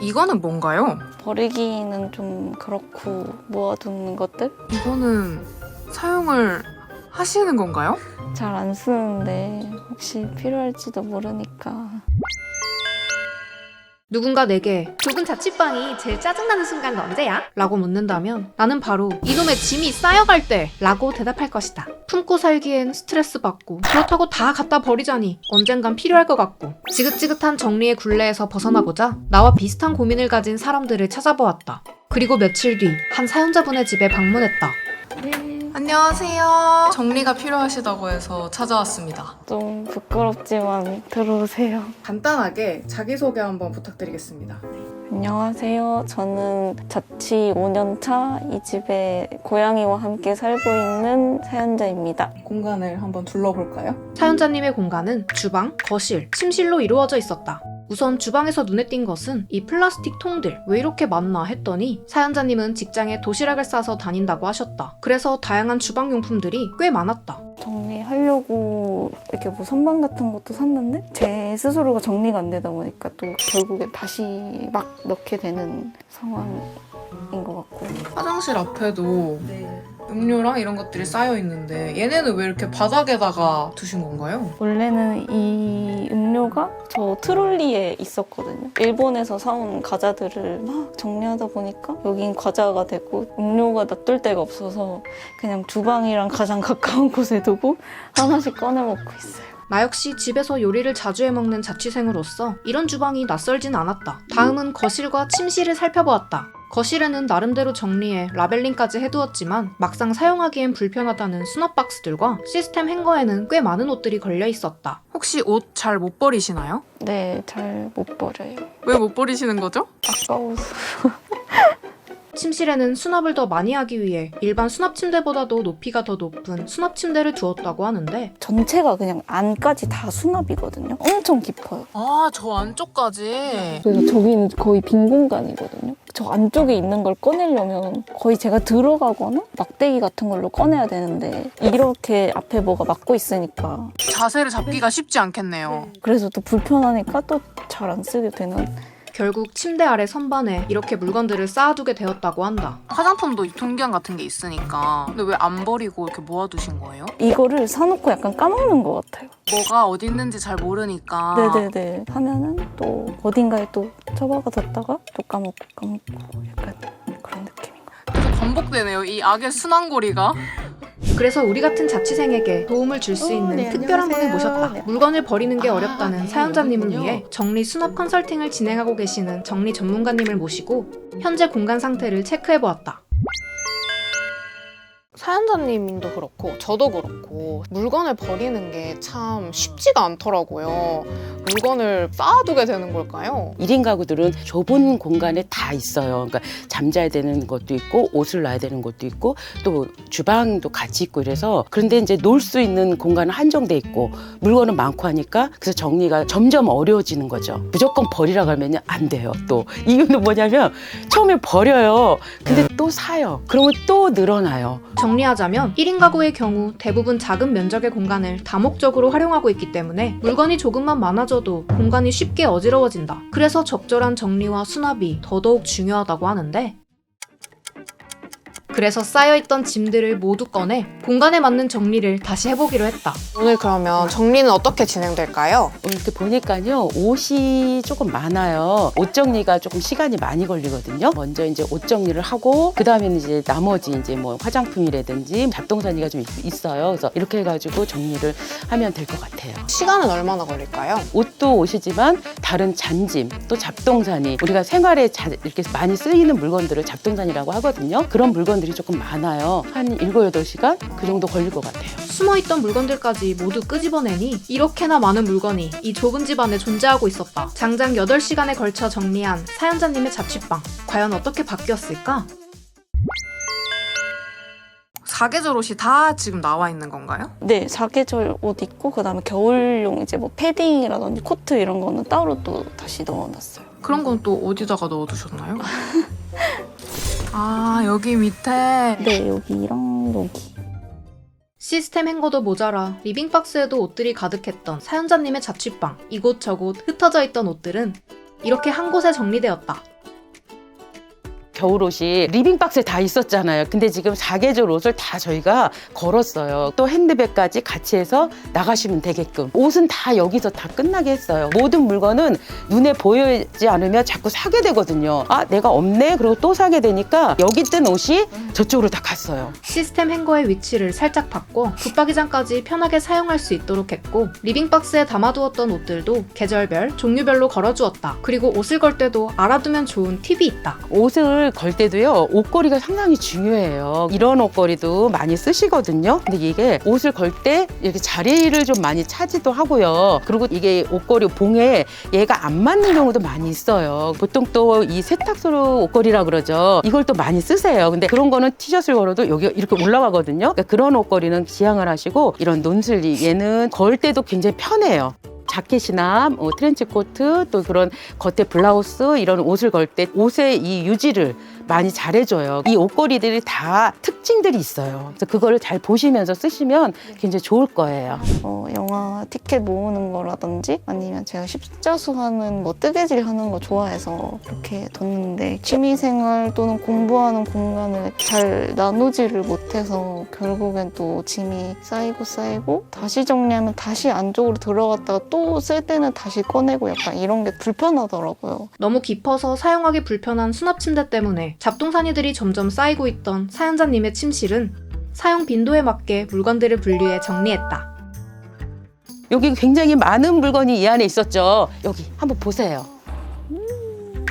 이거는 뭔가요? 버리기는 좀 그렇고 모아두는 것들 이거는 사용을 하시는 건가요? 잘 안 쓰는데 혹시 필요할지도 모르니까 누군가 내게 좁은 자취방이 제일 짜증나는 순간은 언제야? 라고 묻는다면 나는 바로 이놈의 짐이 쌓여갈 때 라고 대답할 것이다. 품고 살기엔 스트레스 받고 그렇다고 다 갖다 버리자니 언젠간 필요할 것 같고 지긋지긋한 정리의 굴레에서 벗어나고자 나와 비슷한 고민을 가진 사람들을 찾아보았다. 그리고 며칠 뒤 한 사연자분의 집에 방문했다. 안녕하세요. 정리가 필요하시다고 해서 찾아왔습니다. 좀 부끄럽지만 들어오세요. 간단하게 자기소개 한번 부탁드리겠습니다. 안녕하세요. 저는 자취 5년 차 이 집에 고양이와 함께 살고 있는 사연자입니다. 공간을 한번 둘러볼까요? 사연자님의 공간은 주방, 거실, 침실로 이루어져 있었다. 우선 주방에서 눈에 띈 것은 이 플라스틱 통들 왜 이렇게 많나 했더니 사연자님은 직장에 도시락을 싸서 다닌다고 하셨다. 그래서 다양한 주방 용품들이 꽤 많았다. 정리하려고 이렇게 뭐 선반 같은 것도 샀는데 제 스스로가 정리가 안 되다 보니까 또 결국에 다시 막 넣게 되는 상황인 것 같고 화장실 앞에도 음료랑 이런 것들이 쌓여 있는데 얘네는 왜 이렇게 바닥에다가 두신 건가요? 원래는 이 음료가 저 트롤리에 있었거든요. 일본에서 사온 과자들을 막 정리하다 보니까 여긴 과자가 되고 음료가 놔둘 데가 없어서 그냥 주방이랑 가장 가까운 곳에 두고 하나씩 꺼내 먹고 있어요. 나 역시 집에서 요리를 자주 해먹는 자취생으로서 이런 주방이 낯설진 않았다. 다음은 거실과 침실을 살펴보았다. 거실에는 나름대로 정리해 라벨링까지 해두었지만 막상 사용하기엔 불편하다는 수납 박스들과 시스템 행거에는 꽤 많은 옷들이 걸려 있었다. 혹시 옷 잘 못 버리시나요? 네, 잘 못 버려요. 왜 못 버리시는 거죠? 아까워서. 침실에는 수납을 더 많이 하기 위해 일반 수납 침대보다도 높이가 더 높은 수납 침대를 두었다고 하는데 전체가 그냥 안까지 다 수납이거든요. 엄청 깊어요. 아, 저 안쪽까지. 그래서 저기는 거의 빈 공간이거든요. 저 안쪽에 있는 걸 꺼내려면 거의 제가 들어가거나 막대기 같은 걸로 꺼내야 되는데 이렇게 앞에 뭐가 막고 있으니까 자세를 잡기가 쉽지 않겠네요. 그래서 또 불편하니까 또 잘 안 쓰게 되는 결국 침대 아래 선반에 이렇게 물건들을 쌓아두게 되었다고 한다. 화장품도 유통기한 같은 게 있으니까. 근데 왜 안 버리고 이렇게 모아두신 거예요? 이거를 사놓고 약간 까먹는 것 같아요. 뭐가 어디 있는지 잘 모르니까. 네네네 하면은 또 어딘가에 또 처박아 뒀다가 또 까먹고 까먹고 약간 그런 느낌인 것 같아요. 계속 반복되네요. 이 악의 순환고리가. 그래서 우리 같은 자취생에게 도움을 줄 수 있는 네, 특별한 분을 안녕하세요. 모셨다. 네. 물건을 버리는 게 아, 어렵다는 네, 사연자님을 여기군요. 위해 정리 수납 컨설팅을 진행하고 계시는 정리 전문가님을 모시고 현재 공간 상태를 체크해 보았다. 사연자님도 그렇고 저도 그렇고 물건을 버리는 게 참 쉽지가 않더라고요. 물건을 쌓아두게 되는 걸까요? 1인 가구들은 좁은 공간에 다 있어요. 그러니까 잠자야 되는 것도 있고 옷을 놔야 되는 것도 있고 또 주방도 같이 있고 이래서 그런데 이제 놀 수 있는 공간은 한정돼 있고 물건은 많고 하니까 그래서 정리가 점점 어려워지는 거죠. 무조건 버리라 그러면 안 돼요. 또 이유는 뭐냐면 처음에 버려요. 근데 또 사요. 그러면 또 늘어나요. 정리하자면 1인 가구의 경우 대부분 작은 면적의 공간을 다목적으로 활용하고 있기 때문에 물건이 조금만 많아져도 공간이 쉽게 어지러워진다. 그래서 적절한 정리와 수납이 더더욱 중요하다고 하는데 그래서 쌓여있던 짐들을 모두 꺼내 공간에 맞는 정리를 다시 해보기로 했다. 오늘 그러면 정리는 어떻게 진행될까요? 이렇게 보니까요 옷이 조금 많아요 옷 정리가 조금 시간이 많이 걸리거든요 먼저 이제 옷 정리를 하고 그 다음에는 이제 나머지 이제 뭐 화장품이라든지 잡동사니가 좀 있- 있어요 그래서 이렇게 해가지고 정리를 하면 될 것 같아요 시간은 얼마나 걸릴까요? 옷도 옷이지만 다른 잔짐 또 잡동사니 우리가 생활에 자- 이렇게 많이 쓰이는 물건들을 잡동사니라고 하거든요 그런 물건들이 조금 많아요 한 7, 8시간 그 정도 걸릴 것 같아요 숨어있던 물건들까지 모두 끄집어내니 이렇게나 많은 물건이 이 좁은 집 안에 존재하고 있었다. 장장 8시간에 걸쳐 정리한 사연자님의 자취방. 과연 어떻게 바뀌었을까? 사계절 옷이 다 지금 나와 있는 건가요? 네, 사계절 옷 입고 그다음에 겨울용 이제 뭐 패딩이라든지 코트 이런 거는 따로 또 다시 넣어놨어요. 그런 건 또 어디다가 넣어두셨나요? 아 여기 밑에 네, 여기랑 여기. 시스템 행거도 모자라 리빙박스에도 옷들이 가득했던 사연자님의 자취방. 이곳저곳 흩어져 있던 옷들은 이렇게 한 곳에 정리되었다. 겨울 옷이 리빙 박스에 다 있었잖아요. 근데 지금 사계절 옷을 다 저희가 걸었어요. 또 핸드백까지 같이 해서 나가시면 되게끔. 옷은 다 여기서 다 끝나게 했어요. 모든 물건은 눈에 보이지 않으면 자꾸 사게 되거든요. 아, 내가 없네? 그리고 또 사게 되니까 여기 뜬 옷이 저쪽으로 다 갔어요. 시스템 행거의 위치를 살짝 바꿔 붙박이장까지 편하게 사용할 수 있도록 했고 리빙박스에 담아두었던 옷들도 계절별, 종류별로 걸어주었다. 그리고 옷을 걸 때도 알아두면 좋은 팁이 있다. 옷을 걸 때도요 옷걸이가 상당히 중요해요. 이런 옷걸이도 많이 쓰시거든요. 근데 이게 옷을 걸 때 이렇게 자리를 좀 많이 차지도 하고요. 그리고 이게 옷걸이 봉에 얘가 안 맞는 경우도 많이 있어요. 보통 또 이 세탁소로 옷걸이라 그러죠. 이걸 또 많이 쓰세요. 근데 그런 거는 티셔츠를 걸어도 여기 이렇게 올라가거든요. 그러니까 그런 옷걸이는 기양을 하시고 이런 논슬리 얘는 걸 때도 굉장히 편해요 자켓이나 뭐 트렌치 코트 또 그런 겉에 블라우스 이런 옷을 걸 때 옷의 이 유지를 많이 잘해줘요. 이 옷걸이들이 다 특징들이 있어요. 그래서 그거를 잘 보시면서 쓰시면 굉장히 좋을 거예요. 어, 영화 티켓 모으는 거라든지 아니면 제가 십자수 하는 뭐 뜨개질 하는 거 좋아해서 이렇게 뒀는데 취미생활 또는 공부하는 공간을 잘 나누지를 못해서 결국엔 또 짐이 쌓이고 쌓이고 다시 정리하면 다시 안쪽으로 들어갔다가 또 쓸 때는 다시 꺼내고 약간 이런 게 불편하더라고요. 너무 깊어서 사용하기 불편한 수납 침대 때문에 잡동사니들이 점점 쌓이고 있던 사연자님의 침실은 사용 빈도에 맞게 물건들을 분류해 정리했다. 여기 굉장히 많은 물건이 이 안에 있었죠. 여기 한번 보세요.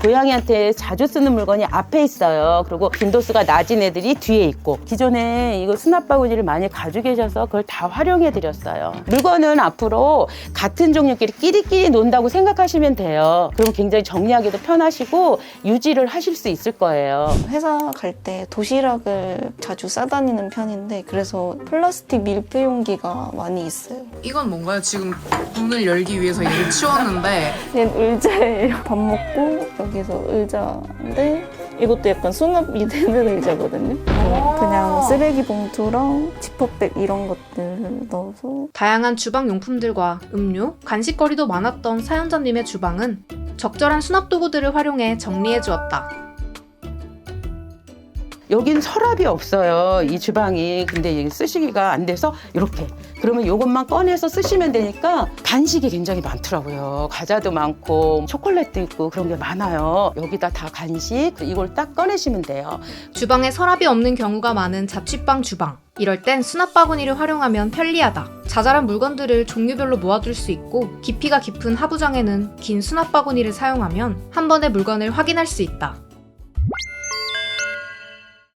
고양이한테 자주 쓰는 물건이 앞에 있어요. 그리고 빈도수가 낮은 애들이 뒤에 있고 기존에 이거 수납 바구니를 많이 가지고 계셔서 그걸 다 활용해 드렸어요. 물건은 앞으로 같은 종류끼리 끼리끼리 논다고 생각하시면 돼요. 그럼 굉장히 정리하기도 편하시고 유지를 하실 수 있을 거예요. 회사 갈 때 도시락을 자주 싸다니는 편인데 그래서 플라스틱 밀폐 용기가 많이 있어요. 이건 뭔가요? 지금 문을 열기 위해서 얘를 치웠는데 얘는 의자예요. 밥 먹고 여기 서 의자인데 이것도 약간 수납이 되는 의자거든요. 그냥 쓰레기 봉투랑 지퍼백 이런 것들 넣어서 다양한 주방 용품들과 음료, 간식거리도 많았던 사연자님의 주방은 적절한 수납 도구들을 활용해 정리해 주었다. 여긴 서랍이 없어요. 이 주방이. 근데 이게 쓰시기가 안 돼서 이렇게. 그러면 이것만 꺼내서 쓰시면 되니까 간식이 굉장히 많더라고요. 과자도 많고 초콜릿도 있고 그런 게 많아요. 여기다 다 간식 이걸 딱 꺼내시면 돼요. 주방에 서랍이 없는 경우가 많은 자취방 주방. 이럴 땐 수납 바구니를 활용하면 편리하다. 자잘한 물건들을 종류별로 모아둘 수 있고 깊이가 깊은 하부장에는 긴 수납 바구니를 사용하면 한 번에 물건을 확인할 수 있다.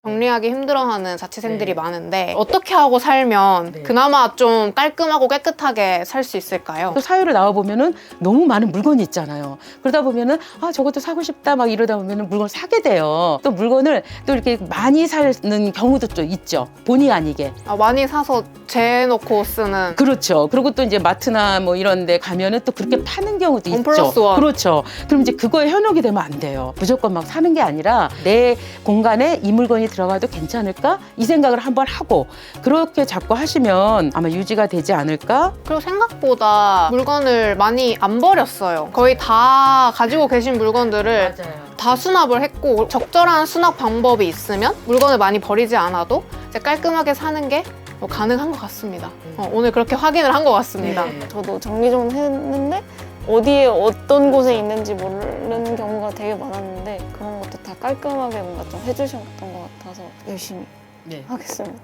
정리하기 힘들어하는 자취생들이 네. 많은데 어떻게 하고 살면 네. 그나마 좀 깔끔하고 깨끗하게 살 수 있을까요? 또 사유를 나와 보면은 너무 많은 물건이 있잖아요. 그러다 보면은 아 저것도 사고 싶다 막 이러다 보면은 물건을 사게 돼요. 또 물건을 또 이렇게 많이 사는 경우도 또 있죠. 본의 아니게. 아, 많이 사서 재놓고 쓰는 그렇죠. 그리고 또 이제 마트나 뭐 이런 데 가면은 또 그렇게 파는 경우도 원 있죠. 플러스 원. 그렇죠. 그럼 이제 그거에 현혹이 되면 안 돼요. 무조건 막 사는 게 아니라 내 공간에 이 물건이 들어가도 괜찮을까? 이 생각을 한번 하고 그렇게 자꾸 하시면 아마 유지가 되지 않을까? 그리고 생각보다 물건을 많이 안 버렸어요. 거의 다 가지고 계신 물건들을 맞아요. 다 수납을 했고 적절한 수납 방법이 있으면 물건을 많이 버리지 않아도 이제 깔끔하게 사는 게뭐 가능한 것 같습니다. 어, 오늘 그렇게 확인을 한 것 같습니다. 네. 저도 정리 좀 했는데 어디에 어떤 곳에 있는지 모르는 경우가 되게 많았는데 다 깔끔하게 뭔가 좀 해주셨던 것 같아서 열심히 네. 하겠습니다.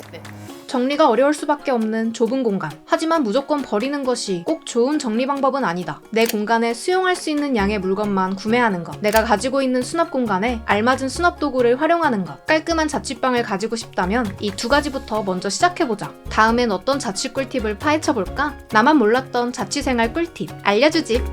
정리가 어려울 수밖에 없는 좁은 공간. 하지만 무조건 버리는 것이 꼭 좋은 정리 방법은 아니다. 내 공간에 수용할 수 있는 양의 물건만 구매하는 것. 내가 가지고 있는 수납 공간에 알맞은 수납 도구를 활용하는 것. 깔끔한 자취방을 가지고 싶다면 이 두 가지부터 먼저 시작해보자. 다음엔 어떤 자취 꿀팁을 파헤쳐볼까? 나만 몰랐던 자취생활 꿀팁 알려주지.